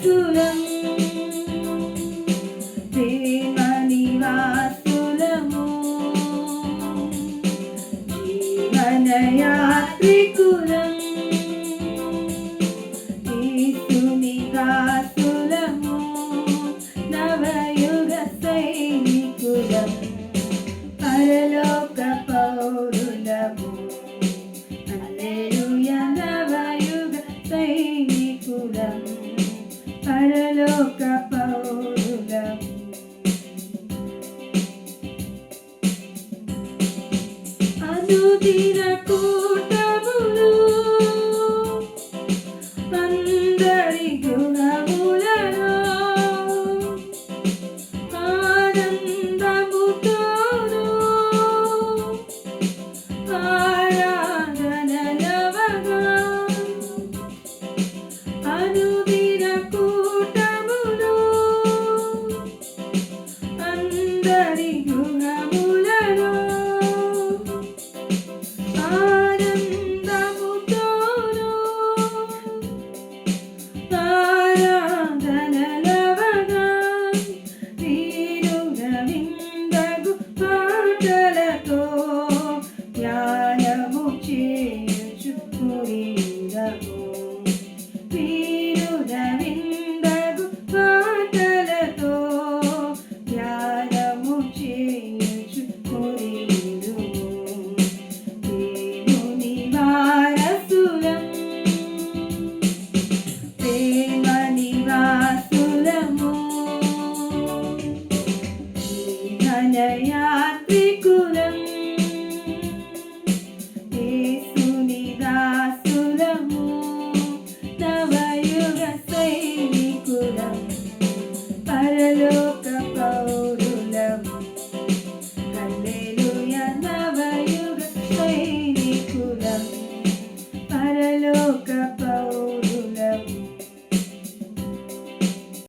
నివాసులం ప్రేమ నివాసులము. జీవనయాత్రికులం. పరలోక పౌరులము. Hallelujah, Navayuga, Saini Kulam. పరలోక పౌరులము అనుదిన